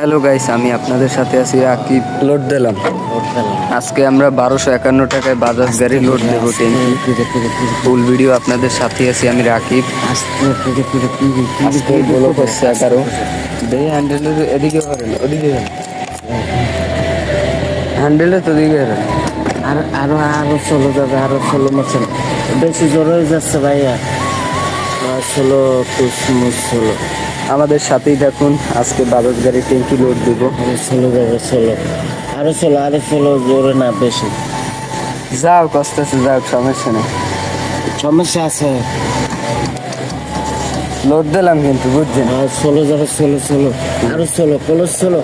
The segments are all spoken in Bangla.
হ্যালো গাইস আমি আপনাদের সাথে আছি আকিব লোড দিলাম আজকে আমরা বারোশো একান্ন টাকায় বাজাজ গাড়ি লোড দেবো ফুল ভিডিও আপনাদের সাথে আছি আমি রাকিব আজকে বলো হচ্ছে এগারো দেখি হ্যান্ডেলের এদিকে ওদিকে হ্যান্ডেলে তো দিকে ধরেন আর আরও আরও ষোলো যাবে আরও ষোলো মাসের বেশি জোর হয়ে যাচ্ছে ভাইয়া ষোলো কুসমুস ষোলো আমাদের সাথেই থাকুন। আজকে বাজাজ গাড়ি ট্যাঙ্কি লোড দেবো। ষোলো যাবে ষোলো আরও ষোলো আরও ষোলো জোরে না বেশি। যাও কষ্ট আছে যাও সমস্যা নেই। সমস্যা আছে। লোড দিলাম কিন্তু বুঝছেন? আর ষোলো যাবে ষোলো ষোলো আরও ষোলো ষোলো ষোলো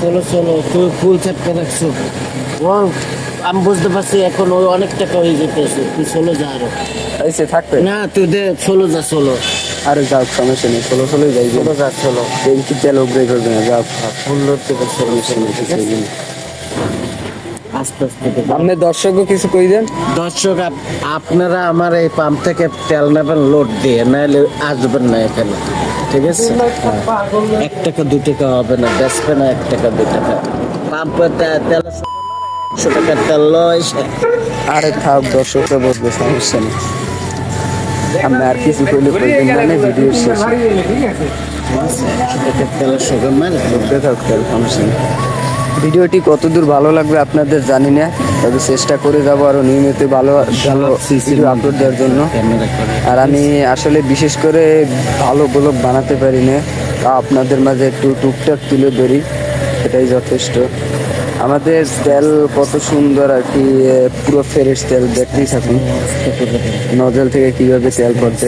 ষোলো ষোলো তুই ফুল চাপকে রাখছো। ও আমি বুঝতে পারছি এখন ওই অনেক টাকা হয়ে যেতেছে। তুই ষোলো যা আরও। থাকবে। না তুই দে ষোলো যা ষোলো। আরে যাও সমস্যা নেই। ষোলো ষোলোই যাই ষোলো যা ষোলো। ট্যাঙ্কি তেল উপরে করবে? না যাও ফুল লোড থেকে ষোলো ষোলো আস্তে আস্তে আপনি দর্শকও কিছু কই দেন? দর্শক আপনারা আমার এই পাম্প থেকে তেল নেবেন লোড দিয়ে। নাহলে আসবেন না এখানে ঠিক আছে। এক টাকা দু টাকা হবে না বেচবে না এক টাকা দু টাকা। পাম্পে তেল একশো টাকা তেল লয় আরে থাক দর্শকরা বলবে সমস্যা নেই। আর ভিডিওটি কতদূর ভালো লাগবে আপনাদের জানি না, তবে চেষ্টা করে যাব আরও নিয়মিত ভালো ভালো আপলোড দেওয়ার জন্য। আর আমি আসলে বিশেষ করে ভালো ব্লগ বানাতে পারি না, তা আপনাদের মাঝে একটু টুকটাক তুলে ধরি, এটাই যথেষ্ট। আমাদের তেল কত সুন্দর আর কি পুরো ফ্রেশ তেল দেখতেই থাকুন। নজল থেকে কীভাবে তেল পড়ছে।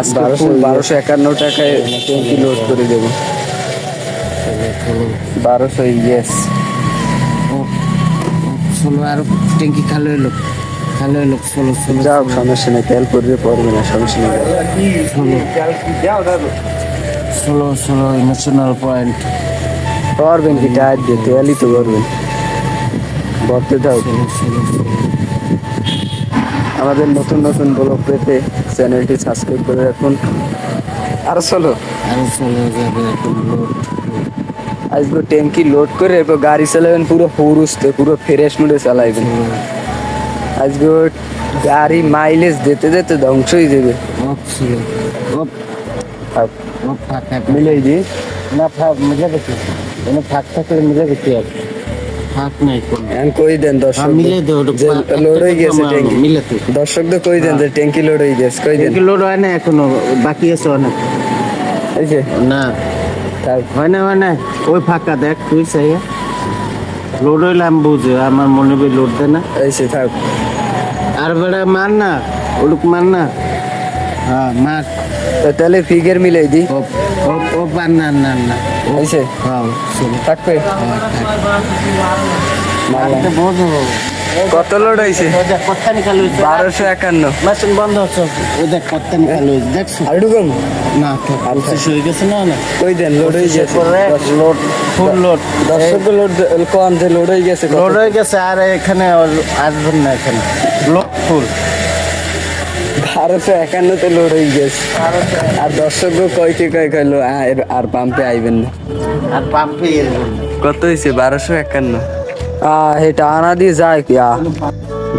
আজকে বারোশো একান্ন টাকায় ট্যাঙ্কি লোড করে দেবো। বারোশো ইয়েস ষোলো আরও ট্যাঙ্কি খালো এলো। খালো এলো ষোলো ষোলো যাও সমস্যা নেই তেল পড়বে পড়বে না সমস্যা নেই। ষোলো। ষোলো ইমোশনাল পয়েন্ট পারবেন কি টায়ার দিয়ে তেলই তো করবেন ভরতে দাও। আমাদের নতুন নতুন ব্লগ পেতে চ্যানেলটি সাবস্ক্রাইব করে রাখুন। আর চলো। আজকে ট্যাঙ্কি লোড করে এরপর গাড়ি চালাবেন পুরো হুরুস্তে পুরো ফ্রেশ মুডে চালাইবেন। আজকে গাড়ি মাইলেজ দিতে দিতে ধ্বংস হয়ে যাবে। মিলাই দিই। না মিলে গেছে এনে ফাঁক থাকলে মিলে গেছে আর ফাঁক নাই এখন কই দেন দর্শক মিলে দে লোড হয়ে গেছে ট্যাঙ্কি। মিলে তুই দর্শকদের কই দেন যে ট্যাঙ্কি লোড হয়ে গেছে কই দেন? লোড হয় না এখনও বাকি আছে অনেক। এই যে। না। থাক। হয় না হয় না ওই ফাঁকা দেখ তুই চাই লোড হইলে আমি বুঝে আমার মনে হয় লোড দে না। এই সে থাক। আর বেড়া মার না ওলুক মার না। হ্যাঁ মার। তাহলে ফিগার মিলাই দি ও ও না না না। সে হ্যাঁ থাকবে? আরেকটা বোঝো। কত লোড হয়েছে? ওই হয়েছে। বারোশো একান্ন। মেশিন বন্ধ হচ্ছে। ওই দেখ কত্তানি খালি হয়েছে। দেখছ? আর না পঁচিশ হয়ে গেছে না না। কই দেন লোড হয়ে গেছে। লোড ফুল লোড দর্শক লোড কম যে লোড হয়ে গেছে কত? লোড হয়ে গেছে আর এখানে আর- আসবেন না এখানে। লোড ফুল বারোশো একান্নতে লোড হয়ে গেছে। আর দর্শক কয় কে কয় কইলো আর- আর পাম্পে আইবেন না। আর পাম্পে কত হয়েছে বারোশো একান্ন। আহ হে টানা দিয়ে যায় কি? আ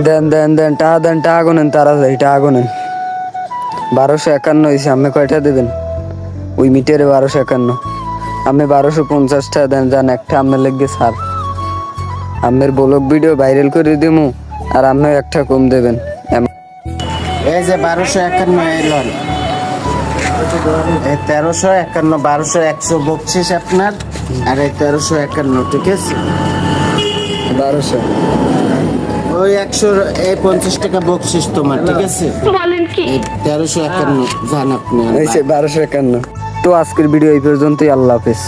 দেন দেন দেন টাকা দেন টাকা গোনেন তারা যায় টাকা গোনেন বারোশো একান্ন হয়েছে আপনি কয়টা দেবেন? ওই মিটারে বারোশো একান্ন। আপনি বারোশো পঞ্চাশ টাকা দেন যান একটা আপনার লেগে সার আপনার ব্লগ ভিডিও ভাইরাল করে দিমু আর আপনি একটা কম দেবেন। এই যে বারোশো একান্ন এলন এই তেরোশো একান্ন বারোশো একশো বকশিস আপনার আর এই তেরোশো একান্ন ঠিক আছে? বারোশো। ওই একশো এই পঞ্চাশ টাকা বকশিস তোমার ঠিক আছে? বলেন কি? এই তেরোশো একান্ন জান আপনি বারোশো একান্ন। তো আজকের ভিডিও এই পর্যন্তই আল্লাহ হাফেজ।